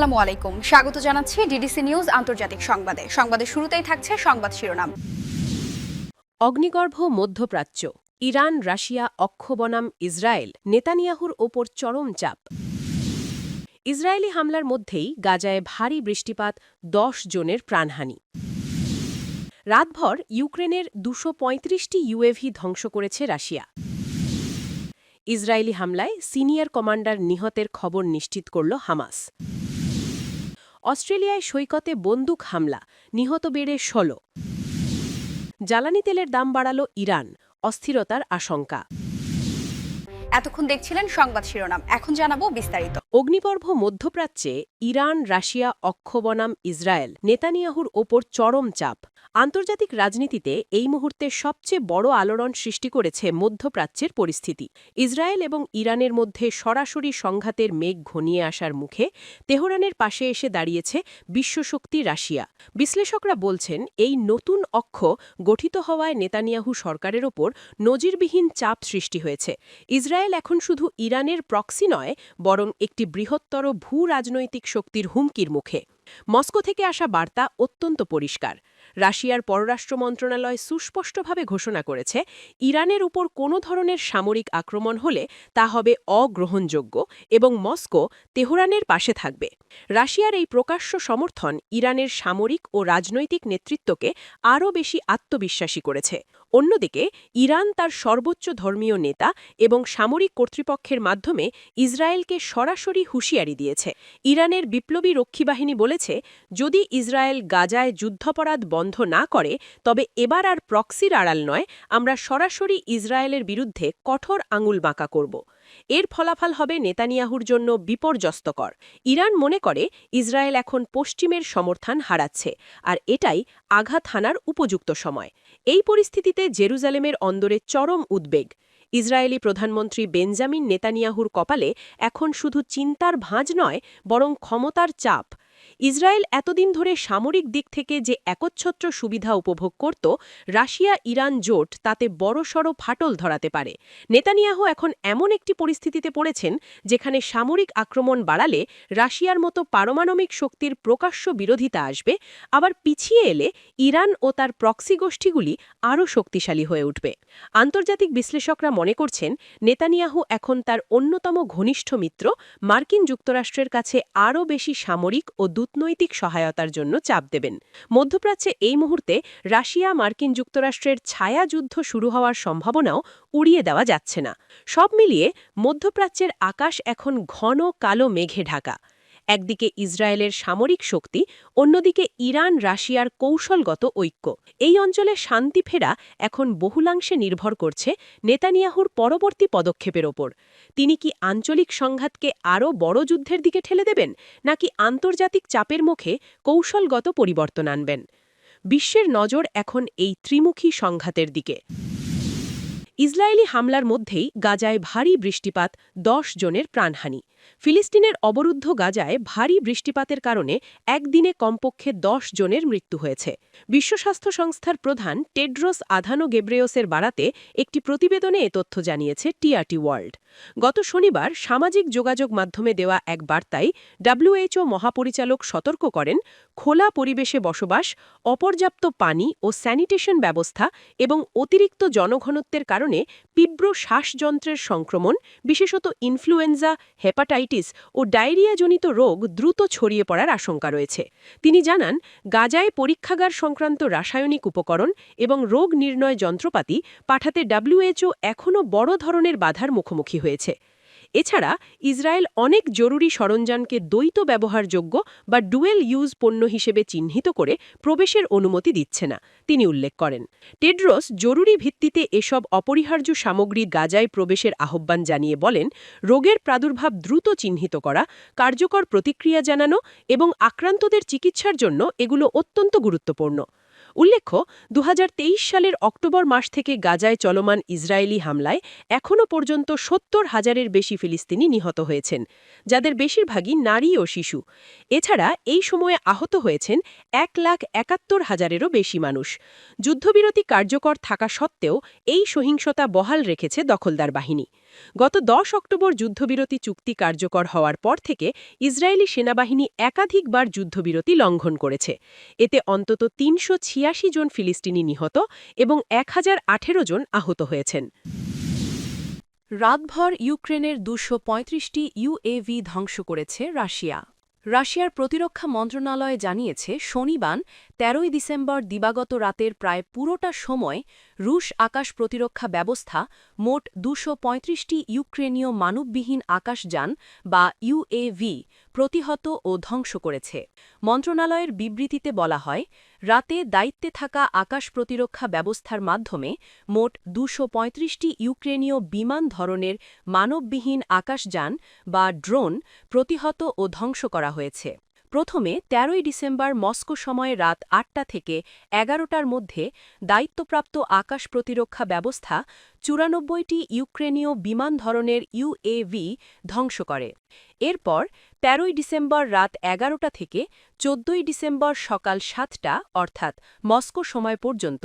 আসসালামু আলাইকুম। স্বাগত জানাচ্ছি ডিডিসি নিউজ আন্তর্জাতিক সংবাদে। সংবাদের শুরুতেই থাকছে সংবাদ শিরোনাম। অগ্নিগর্ভ মধ্যপ্রাচ্য। ইরান, রাশিয়া, অক্ষ বনাম ইসরায়েল, নেতানিয়াহুর ওপর চরম চাপ। ইসরায়েলি হামলার মধ্যেই গাজায় ভারী বৃষ্টিপাত, দশ জনের প্রাণহানি। রাতভর ইউক্রেনের দুশো পঁয়ত্রিশটি ইউএভি ধ্বংস করেছে রাশিয়া। ইসরায়েলি হামলায় সিনিয়র কমান্ডার নিহতের খবর নিশ্চিত করল হামাস। অস্ট্রেলিয়ায় সৈকতে বন্দুক হামলা, নিহত বেড়ে ষোলো। জ্বালানি তেলের দাম বাড়ালো ইরান, অস্থিরতার আশঙ্কা। এতক্ষণ দেখছিলেন সংবাদ শিরোনাম, এখন জানাব বিস্তারিত। অগ্নিপর্ভ মধ্যপ্রাচ্যে ইরান, রাশিয়া অক্ষ বনাম ইসরায়েল, নেতানিয়াহুর ওপর চরম চাপ। আন্তর্জাতিক রাজনীতিতে এই মুহূর্তে সবচেয়ে বড় আলোড়ন সৃষ্টি করেছে মধ্যপ্রাচ্যের পরিস্থিতি। ইসরায়েল এবং ইরানের মধ্যে সরাসরি সংঘাতের মেঘ ঘনিয়ে আসার মুখে তেহরানের পাশে এসে দাঁড়িয়েছে বিশ্বশক্তি রাশিয়া। বিশ্লেষকরা বলছেন, এই নতুন অক্ষ গঠিত হওয়ায় নেতানিয়াহু সরকারের ওপর নজিরবিহীন চাপ সৃষ্টি হয়েছে। ইসরায়েল এখন শুধু ইরানের প্রক্সি নয়, বরং একটি বৃহত্তর ভূ রাজনৈতিক শক্তির হুমকির মুখে। মস্কো থেকে আসা বার্তা অত্যন্ত পরিষ্কার। রাশিয়ার পররাষ্ট্র মন্ত্রণালয় সুস্পষ্টভাবে ঘোষণা করেছে, ইরানের উপর কোনো ধরনের সামরিক আক্রমণ হলে তা হবে অগ্রহণযোগ্য এবং মস্কো তেহরানের পাশে থাকবে। রাশিয়ার এই প্রকাশ্য সমর্থন ইরানের সামরিক ও রাজনৈতিক নেতৃত্বকে আরও বেশি আত্মবিশ্বাসী করেছে। অন্যদিকে, ইরান তার সর্বোচ্চ ধর্মীয় নেতা এবং সামরিক কর্তৃপক্ষের মাধ্যমে ইসরায়েলকে সরাসরি হুঁশিয়ারি দিয়েছে। ইরানের বিপ্লবী রক্ষী বাহিনী বলেছে, যদি ইসরায়েল গাজায় যুদ্ধাপরাধ বন্ধ না করে, তবে এবার আর প্রক্সির আড়াল নয়, আমরা সরাসরি ইসরায়েলের বিরুদ্ধে কঠোর আঙুল বাঁকা করব। এর ফলাফল হবে নেতানিয়াহুর জন্য বিপর্যস্তকর। ইরান মনে করে, ইসরায়েল এখন পশ্চিমের সমর্থন হারাচ্ছে, আর এটাই আঘাত হানার উপযুক্ত সময়। এই পরিস্থিতিতে জেরুজালেমের অন্দরে চরম উদ্বেগ। ইসরায়েলি প্রধানমন্ত্রী বেঞ্জামিন নেতানিয়াহুর কপালে এখন শুধু চিন্তার ভাঁজ নয়, বরং ক্ষমতার চাপ। ইসরায়েল এতদিন ধরে সামরিক দিক থেকে যে একচ্ছত্র সুবিধা উপভোগ করত, রাশিয়া ইরান জোট তাতে বড়সড় ফাটল ধরাতে পারে। নেতানিয়াহু এখন এমন একটি পরিস্থিতিতে পড়েছেন, যেখানে সামরিক আক্রমণ বাড়ালে রাশিয়ার মতো পারমাণবিক শক্তির প্রকাশ্য বিরোধিতা আসবে, আবার পিছিয়ে এলে ইরান ও তার প্রক্সি গোষ্ঠীগুলি আরও শক্তিশালী হয়ে উঠবে। আন্তর্জাতিক বিশ্লেষকরা মনে করছেন, নেতানিয়াহু এখন তার অন্যতম ঘনিষ্ঠ মিত্র, মার্কিন যুক্তরাষ্ট্রের কাছে আরও বেশি সামরিক ও দূতনৈতিক সহায়তার জন্য চাপ দেবেন। মধ্যপ্রাচ্যে এই মুহূর্তে রাশিয়া মার্কিন যুক্তরাষ্ট্রের ছায়া যুদ্ধ শুরু হওয়ার সম্ভাবনাও উড়িয়ে দেওয়া যাচ্ছে না। সব মিলিয়ে মধ্যপ্রাচ্যের আকাশ এখন ঘন কালো মেঘে ঢাকা। একদিকে ইসরায়েলের সামরিক শক্তি, অন্যদিকে ইরান রাশিয়ার কৌশলগত ঐক্য। এই অঞ্চলে শান্তি ফেরা এখন বহুলাংশে নির্ভর করছে নেতানিয়াহুর পরবর্তী পদক্ষেপের ওপর। তিনি কি আঞ্চলিক সংঘাতকে আরও বড় যুদ্ধের দিকে ঠেলে দেবেন, নাকি আন্তর্জাতিক চাপের মুখে কৌশলগত পরিবর্তন আনবেন? বিশ্বের নজর এখন এই ত্রিমুখী সংঘাতের দিকে। ইসরায়েলি হামলার মধ্যেই গাজায় ভারী বৃষ্টিপাত, দশ জনের প্রাণহানি। ফিলিস্তিনের অবরুদ্ধ গাজায় ভারী বৃষ্টিপাতের কারণে একদিনে কমপক্ষে দশ জনের মৃত্যু হয়েছে। বিশ্ব স্বাস্থ্য সংস্থার প্রধান টেড্রোস আধানো গেব্রেয়সের বাড়াতে একটি প্রতিবেদনে এ তথ্য জানিয়েছে টিআরটি ওয়ার্ল্ড। গত শনিবার সামাজিক যোগাযোগ মাধ্যমে দেওয়া এক বার্তায় ডাব্লিউএইচও মহাপরিচালক সতর্ক করেন, খোলা পরিবেশে বসবাস, অপর্যাপ্ত পানি ও স্যানিটেশন ব্যবস্থা এবং অতিরিক্ত জনঘনত্বের কারণে তীব্র শ্বাসযন্ত্রের সংক্রমণ, বিশেষত ইনফ্লুয়েঞ্জা, হেপাটাইটিস ও ডায়রিয়াজনিত রোগ দ্রুত ছড়িয়ে পড়ার আশঙ্কা রয়েছে। তিনি জানান, গাজায় পরীক্ষাগার সংক্রান্ত রাসায়নিক উপকরণ এবং রোগ নির্ণয় যন্ত্রপাতি পাঠাতে ডাব্লিউএইচও এখনও বড় ধরনের বাধার মুখোমুখি হয়েছে। এছাড়া ইসরায়েল অনেক জরুরি সরঞ্জামকে দ্বৈত ব্যবহারযোগ্য বা ডুয়েল ইউজ পণ্য হিসেবে চিহ্নিত করে প্রবেশের অনুমতি দিচ্ছে না, তিনি উল্লেখ করেন। টেড্রোস জরুরি ভিত্তিতে এসব অপরিহার্য সামগ্রী গাজায় প্রবেশের আহ্বান জানিয়ে বলেন, রোগের প্রাদুর্ভাব দ্রুত চিহ্নিত করা, কার্যকর প্রতিক্রিয়া জানানো এবং আক্রান্তদের চিকিৎসার জন্য এগুলো অত্যন্ত গুরুত্বপূর্ণ। উল্লেখ্য দু হাজার তেইশ সালের অক্টোবর মাস থেকে গাজায় চলমান ইসরায়েলি হামলায় এখনও পর্যন্ত সত্তর হাজারের বেশি ফিলিস্তিনি নিহত হয়েছেন, যাদের বেশিরভাগই নারী ও শিশু। এছাড়া এই সময়ে আহত হয়েছেন এক লাখ একাত্তর হাজারেরও বেশি মানুষ। যুদ্ধবিরতি কার্যকর থাকা সত্ত্বেও এই সহিংসতা বহাল রেখেছে দখলদার বাহিনী। গত দশ অক্টোবর যুদ্ধবিরতি চুক্তি কার্যকর হওয়ার পর থেকে ইসরায়েলি সেনাবাহিনী একাধিকবার যুদ্ধবিরতি লঙ্ঘন করেছে। এতে অন্তত তিনশো ছিয়াশি জন ফিলিস্তিনি নিহত এবং এক হাজার আঠেরো জন আহত হয়েছেন। রাতভর ইউক্রেনের দুশো পঁয়ত্রিশটি ইউএভি ধ্বংস করেছে রাশিয়া। রাশিয়ার প্রতিরক্ষা মন্ত্রণালয় জানিয়েছে, শনিবার তেরোই ডিসেম্বর দিবাগত রাতের প্রায় পুরোটা সময় রুশ আকাশ প্রতিরক্ষা ব্যবস্থা মোট দুশো পঁয়ত্রিশটি ইউক্রেনীয় মানববিহীন আকাশযান বা ইউএভি প্রতিহত ও ধ্বংস করেছে। মন্ত্রণালয়ের বিবৃতিতে বলা হয়, রাতে দায়িত্বে থাকা আকাশ প্রতিরক্ষা ব্যবস্থার মাধ্যমে মোট দুশো পঁয়ত্রিশটি ইউক্রেনীয় বিমান ধরনের মানববিহীন আকাশযান বা ড্রোন প্রতিহত ও ধ্বংস করা হয়েছে। প্রথমে তেরোই ডিসেম্বর মস্কো সময় রাত আটটা থেকে এগারোটার মধ্যে দায়িত্বপ্রাপ্ত আকাশ প্রতিরক্ষা ব্যবস্থা চুরানব্বইটি ইউক্রেনীয় বিমান ধরনের ইউএভি ধ্বংস করে। এরপর তেরোই ডিসেম্বর রাত এগারোটা থেকে চোদ্দই ডিসেম্বর সকাল সাতটা, অর্থাৎ মস্কো সময় পর্যন্ত,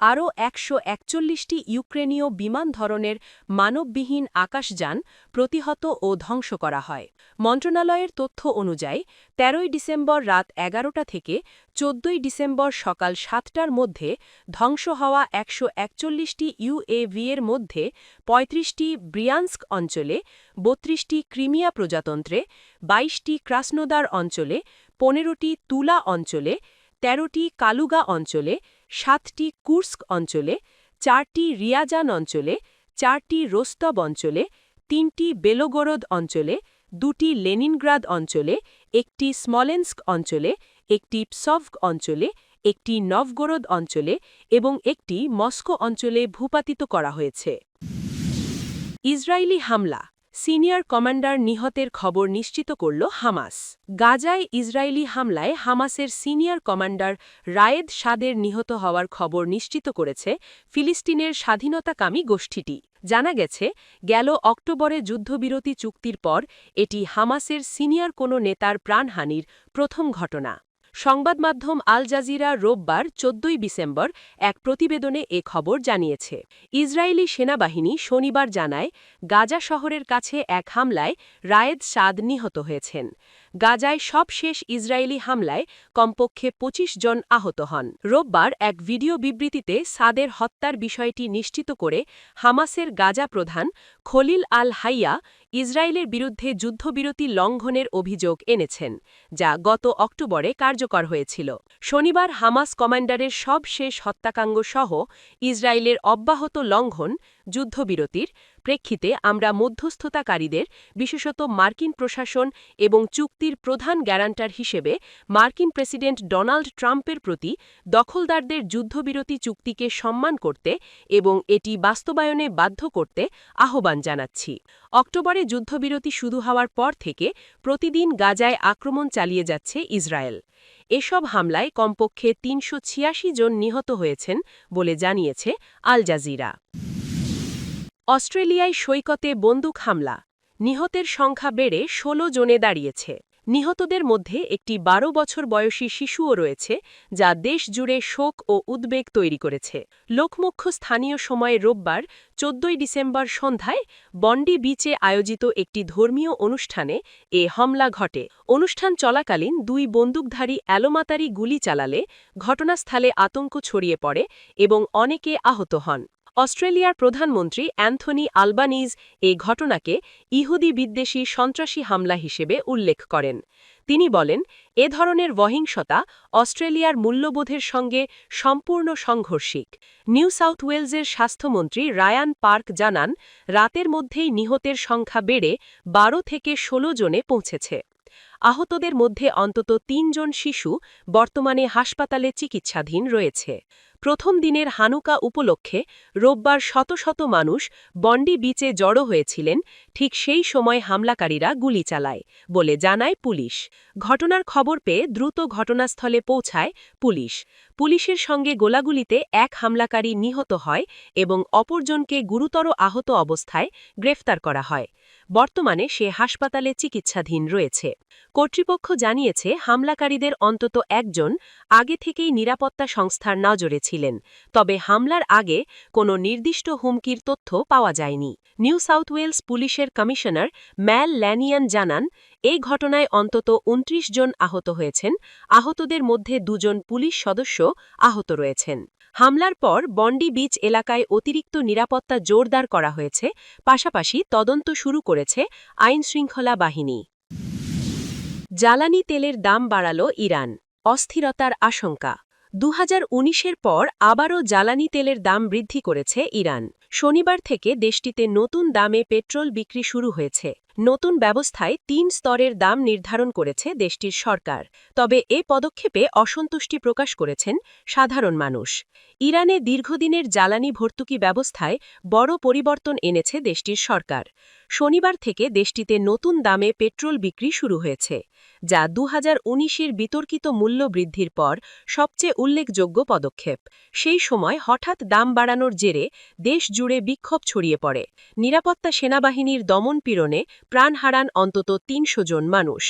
আরও একশো একচল্লিশটি ইউক্রেনীয় বিমান ধরনের মানববিহীন আকাশযান প্রতিহত ও ধ্বংস করা হয়। মন্ত্রণালয়ের তথ্য অনুযায়ী, তেরোই ডিসেম্বর রাত এগারোটা থেকে চোদ্দই ডিসেম্বর সকাল সাতটার মধ্যে ধ্বংস হওয়া একশো একচল্লিশটি ইউএভি এর মধ্যে পঁয়ত্রিশটি ব্রিয়ান্স্ক অঞ্চলে, বত্রিশটি ক্রিমিয়া প্রজাতন্ত্রে, বাইশটি ক্রাসনোদার অঞ্চলে, পনেরোটি তুলা অঞ্চলে, তেরোটি কালুগা অঞ্চলে, সাতটি কুর্স্ক অঞ্চলে, চারটি রিয়াজান অঞ্চলে, চারটি রোস্তব অঞ্চলে, তিনটি বেলোগরদ অঞ্চলে, দুটি লেনিনগ্রাদ অঞ্চলে, একটি স্মলেন্স্ক অঞ্চলে, একটি পসভক অঞ্চলে একটি নভগোরদ অঞ্চলে এবং একটি মস্কো অঞ্চলে ভূপাতিত করা হয়েছে। ইসরায়েলি হামলা, সিনিয়র কমান্ডার নিহতের খবর নিশ্চিত করল হামাস। গাজায় ইসরায়েলি হামলায় হামাসের সিনিয়র কমান্ডার রায়েদ সাদের নিহত হওয়ার খবর নিশ্চিত করেছে ফিলিস্তিনের স্বাধীনতাকামী গোষ্ঠীটি। জানা গেছে, গেল অক্টোবরে যুদ্ধবিরতি চুক্তির পর এটি হামাসের সিনিয়র কোনো নেতার প্রাণহানির প্রথম ঘটনা। সংবাদ মাধ্যম আল জাজিরা রোববার চোদ্দই ডিসেম্বর এক প্রতিবেদনে এ খবর জানিয়েছে। ইসরায়েলি সেনাবাহিনী শনিবার জানায়, গাজা শহরের কাছে এক হামলায় রায়েদ সাদ নিহত হয়েছেন। গাজায় সবশেষ ইসরায়েলি হামলায় কমপক্ষে ২৫ জন আহত হন। রোববার এক ভিডিও বিবৃতিতে সাদের হত্যার বিষয়টি নিশ্চিত করে হামাসের গাজা প্রধান খলিল আল হাইয়া ইসরায়েলের বিরুদ্ধে যুদ্ধবিরতি লঙ্ঘনের অভিযোগ এনেছেন, যা গত অক্টোবরে কার্যকর হয়েছিল। শনিবার হামাস কমান্ডারের সবশেষ হত্যাকাণ্ড সহ ইসরায়েলের অব্যাহত লঙ্ঘন যুদ্ধবিরতির প্রেক্ষিতে আমরা মধ্যস্থতাকারীদের, বিশেষত মার্কিন প্রশাসন এবং চুক্তির প্রধান গ্যারান্টার হিসেবে মার্কিন প্রেসিডেন্ট ডোনাল্ড ট্রাম্পের প্রতি দখলদারদের যুদ্ধবিরতি চুক্তিকে সম্মান করতে এবং এটি বাস্তবায়নে বাধ্য করতে আহ্বান জানাচ্ছি। অক্টোবরে যুদ্ধবিরতি শুরু হওয়ার পর থেকে প্রতিদিন গাজায় আক্রমণ চালিয়ে যাচ্ছে ইসরায়েল। এসব হামলায় কমপক্ষে তিনশো ছিয়াশি জন নিহত হয়েছেন বলে জানিয়েছে আল জাজিরা। অস্ট্রেলিয়ায় সৈকতে বন্দুক হামলা। নিহতের সংখ্যা বেড়ে ১৬ জনে দাঁড়িয়েছে। নিহতদের মধ্যে একটি ১২ বছর বয়সী শিশুও রয়েছে, যা দেশ জুড়ে শোক ও উদ্বেগ তৈরি করেছে। লোকমুখ্য স্থানীয় সময়ে রোববার, চোদ্দই ডিসেম্বর সন্ধ্যায়, বন্ডি বিচে আয়োজিত একটি ধর্মীয় অনুষ্ঠানে এ হামলা ঘটে। অনুষ্ঠান চলাকালীন দুই বন্দুকধারী অ্যালোমাতারি গুলি চালালে ঘটনাস্থলে আতঙ্ক ছড়িয়ে পড়ে এবং অনেকে আহত হন। অস্ট্রেলিয়ার প্রধানমন্ত্রী অ্যান্থনি আলবানিজ এ ঘটনাকে ইহুদি বিদ্বেষী সন্ত্রাসী হামলা হিসেবে উল্লেখ করেন। তিনি বলেন, এ ধরনের বহিংসতা অস্ট্রেলিয়ার মূল্যবোধের সঙ্গে সম্পূর্ণ সংঘর্ষিক। নিউ সাউথ ওয়েলসের স্বাস্থ্যমন্ত্রী রায়ান পার্ক জানান, রাতের মধ্যেই নিহতের সংখ্যা বেড়ে ১২ থেকে ১৬ জনে পৌঁছেছে। আহতদের মধ্যে অন্তত তিনজন শিশু বর্তমানে হাসপাতালে চিকিৎসাধীন রয়েছে। প্রথম দিনের হানুকা উপলক্ষে রোববার শত শত মানুষ বন্ডি বিচে জড়ো হয়েছিলেন, ঠিক সেই সময় হামলাকারীরা গুলি চালায় বলে জানায় পুলিশ। ঘটনার খবর পেয়ে দ্রুত ঘটনাস্থলে পৌঁছায় পুলিশ। পুলিশের সঙ্গে গোলাগুলিতে এক হামলাকারী নিহত হয় এবং অপরজনকে গুরুতর আহত অবস্থায় গ্রেফতার করা হয়। বর্তমানে সে হাসপাতালে চিকিৎসাধীন রয়েছে। কর্তৃপক্ষ জানিয়েছে, হামলাকারীদের অন্তত একজন আগে থেকেই নিরাপত্তা সংস্থার নজরে ছিলেন, তবে হামলার আগে কোনো নির্দিষ্ট হুমকির তথ্য পাওয়া যায়নি। নিউ সাউথ ওয়েলস পুলিশের কমিশনার ম্যাল ল্যানিয়ান জানান এই ঘটনায় অন্তত ২৯ জন আহত হয়েছেন। আহতদের মধ্যে দুজন পুলিশ সদস্য আহত রয়েছেন। হামলার পর বন্ডি বিচ এলাকায় অতিরিক্ত নিরাপত্তা জোরদার করা হয়েছে। পাশাপাশি তদন্ত শুরু করেছে আইনশৃঙ্খলা বাহিনী। জ্বালানি তেলের দাম বাড়াল ইরান। অস্থিরতার আশঙ্কা। দু এর পর আবারও জ্বালানি তেলের দাম বৃদ্ধি করেছে ইরান। শনিবার থেকে দেশটিতে নতুন দামে পেট্রোল বিক্রি শুরু হয়েছে। নতুন ব্যবস্থায় তিন স্তরের দাম নির্ধারণ করেছে দেশটির সরকার। তবে এ পদক্ষেপে অসন্তুষ্টি প্রকাশ করেছেন সাধারণ মানুষ। ইরানে দীর্ঘদিনের জ্বালানি ভর্তুকি ব্যবস্থায় বড় পরিবর্তন এনেছে দেশটির সরকার। শনিবার থেকে দেশটিতে নতুন দামে পেট্রোল বিক্রি শুরু হয়েছে, যা দু হাজার বিতর্কিত মূল্য বৃদ্ধির পর সবচেয়ে উল্লেখযোগ্য পদক্ষেপ। সেই সময় হঠাৎ দাম বাড়ানোর জেরে দেশ জুড়ে বিক্ষোভ ছড়িয়ে পড়ে। নিরাপত্তা সেনাবাহিনীর দমন পীড়নে প্রাণ হারান অন্তত তিনশো জন মানুষ।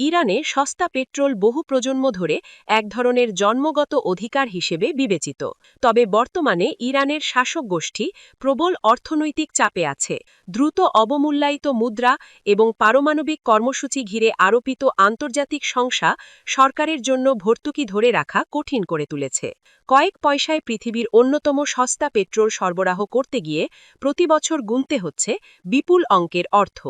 ইরানে সস্তা পেট্রোল বহু প্রজন্ম ধরে এক ধরনের জন্মগত অধিকার হিসেবে বিবেচিত। তবে বর্তমানে ইরানের শাসক গোষ্ঠী প্রবল অর্থনৈতিক চাপে আছে। দ্রুত অবমূল্যায়িত মুদ্রা এবং পারমাণবিক কর্মসূচি ঘিরে আরোপিত আন্তর্জাতিক সংসা সরকারের জন্য ভর্তুকি ধরে রাখা কঠিন করে তুলেছে। কয়েক পয়সায় পৃথিবীর অন্যতম সস্তা পেট্রোল সরবরাহ করতে গিয়ে প্রতি বছর গুনতে হচ্ছে বিপুল অঙ্কের অর্থ।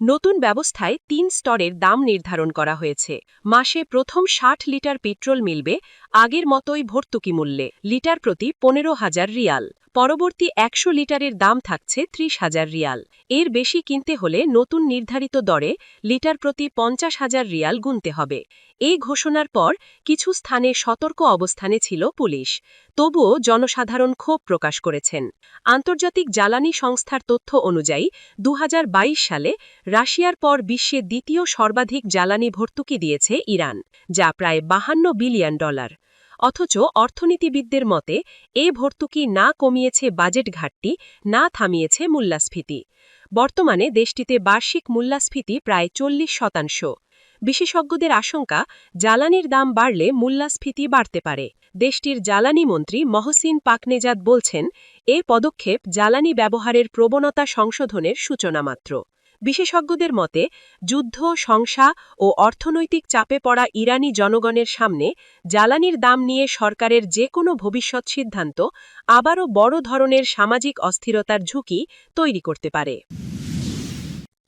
নতুন ব্যবস্থায় তিন স্তরের দাম নির্ধারণ করা হয়েছে। মাসে প্রথম ষাট লিটার পেট্রোল মিলবে, আগের মতোই ভর্তুকি মূল্যে, লিটার প্রতি পনেরো হাজার রিয়াল। পরবর্তী একশো লিটারের দাম থাকছে ত্রিশ হাজার রিয়াল। এর বেশি কিনতে হলে নতুন নির্ধারিত দরে লিটার প্রতি পঞ্চাশ হাজার রিয়াল গুনতে হবে। এই ঘোষণার পর কিছু স্থানে সতর্ক অবস্থানে ছিল পুলিশ। তবুও জনসাধারণ ক্ষোভ প্রকাশ করেছেন। আন্তর্জাতিক জ্বালানি সংস্থার তথ্য অনুযায়ী দু হাজার বাইশ সালে রাশিয়ার পর বিশ্বে দ্বিতীয় সর্বাধিক জ্বালানি ভর্তুকি দিয়েছে ইরান, যা প্রায় বাহান্ন বিলিয়ন ডলার। অথচ অর্থনীতিবিদদের মতে, এ ভর্তুকি না কমিয়েছে বাজেট ঘাটতি, না থামিয়েছে মূল্যাস্ফীতি। বর্তমানে দেশটিতে বার্ষিক মূল্যাস্ফীতি প্রায় চল্লিশ শতাংশ। বিশেষজ্ঞদের আশঙ্কা, জ্বালানির দাম বাড়লে মূল্যাস্ফীতি বাড়তে পারে। দেশটির জ্বালানি মন্ত্রী মহসিন পাকনেজাদ বলছেন, এ পদক্ষেপ জ্বালানি ব্যবহারের প্রবণতা সংশোধনের সূচনা মাত্র। বিশেষজ্ঞদের মতে, যুদ্ধ, সংসা ও অর্থনৈতিক চাপে পড়া ইরানি জনগণের সামনে জ্বালানির দাম নিয়ে সরকারের যে কোনো ভবিষ্যৎ সিদ্ধান্ত আবারও বড় ধরনের সামাজিক অস্থিরতার ঝুঁকি তৈরি করতে পারে।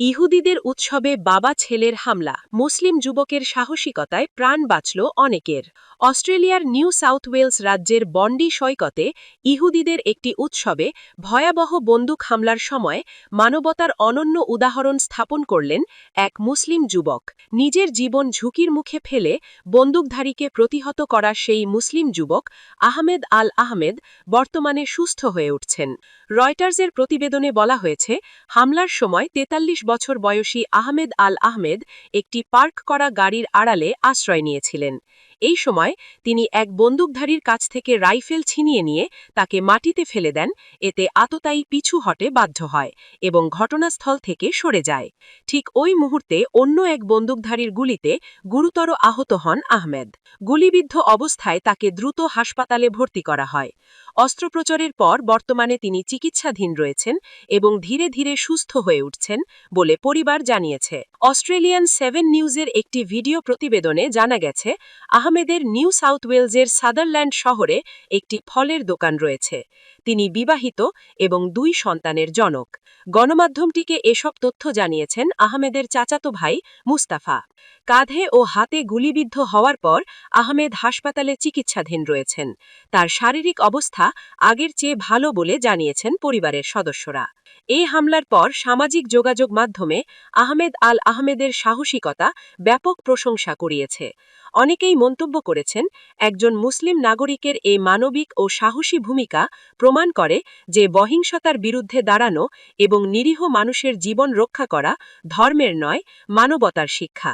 ইহুদিদের উৎসবে বাবা ছেলের হামলা। মুসলিম যুবকের সাহসিকতায় প্রাণ বাঁচল অনেকের। অস্ট্রেলিয়ার নিউ সাউথ ওয়েলস রাজ্যের বন্ডি সৈকতে ইহুদিদের একটি উৎসবে ভয়াবহ বন্দুক হামলার সময় মানবতার অনন্য উদাহরণ স্থাপন করলেন এক মুসলিম যুবক। নিজের জীবন ঝুঁকির মুখে ফেলে বন্দুকধারীকে প্রতিহত করা সেই মুসলিম যুবক আহমেদ আল আহমেদ বর্তমানে সুস্থ হয়ে উঠছেন। রয়টার্সের প্রতিবেদনে বলা হয়েছে, হামলার সময় তেতাল্লিশ বছর বয়সী আহমেদ আল আহমেদ একটি পার্ক করা গাড়ির আড়ালে আশ্রয় নিয়েছিলেন। এই সময় তিনি এক বন্দুকধারীর কাছ থেকে রাইফেল ছিনিয়ে নিয়ে তাকে মাটিতে ফেলে দেন, এতে আততায়ী পিছু হটে বাধ্য হয় এবং ঘটনাস্থল থেকে সরে যায়। ঠিক ওই মুহূর্তে অন্য এক বন্দুকধারীর গুলিতে গুরুতর আহত হন আহমেদ। গুলিবিদ্ধ অবস্থায় তাকে দ্রুত হাসপাতালে ভর্তি করা হয়। অস্ত্রোপচারের পর বর্তমানে তিনি চিকিৎসাধীন রয়েছেন এবং ধীরে ধীরে সুস্থ হয়ে উঠছেন বলে পরিবার জানিয়েছে। অস্ট্রেলিয়ান সেভেন নিউজের একটি ভিডিও প্রতিবেদনে জানা গেছে আহমেদের নিউ সাউথ ওয়েলসের সাদারল্যান্ড শহরে একটি ফলের দোকান রয়েছে। তিনি বিবাহিত এবং দুই সন্তানের জনক। গণমাধ্যমটিকে এসব তথ্য জানিয়েছেন আহমেদের চাচাতো ভাই মুস্তাফা। কাঁধে ও হাতে গুলিবিদ্ধ হওয়ার পর আহমেদ হাসপাতালে চিকিৎসাধীন রয়েছেন। তার শারীরিক অবস্থা আগের চেয়ে ভালো বলে জানিয়েছেন পরিবারের সদস্যরা। এই হামলার পর সামাজিক যোগাযোগ মাধ্যমে আহমেদ আল আহমেদের সাহসিকতা ব্যাপক প্রশংসা করিয়েছে অনেকেই মন্তব্য করেছেন, একজন মুসলিম নাগরিকের এই মানবিক ও সাহসী ভূমিকা প্রমাণ করে যে বহিংসতার বিরুদ্ধে দাঁড়ানো এবং নিরীহ মানুষের জীবন রক্ষা করা ধর্মের নয়, মানবতার শিক্ষা।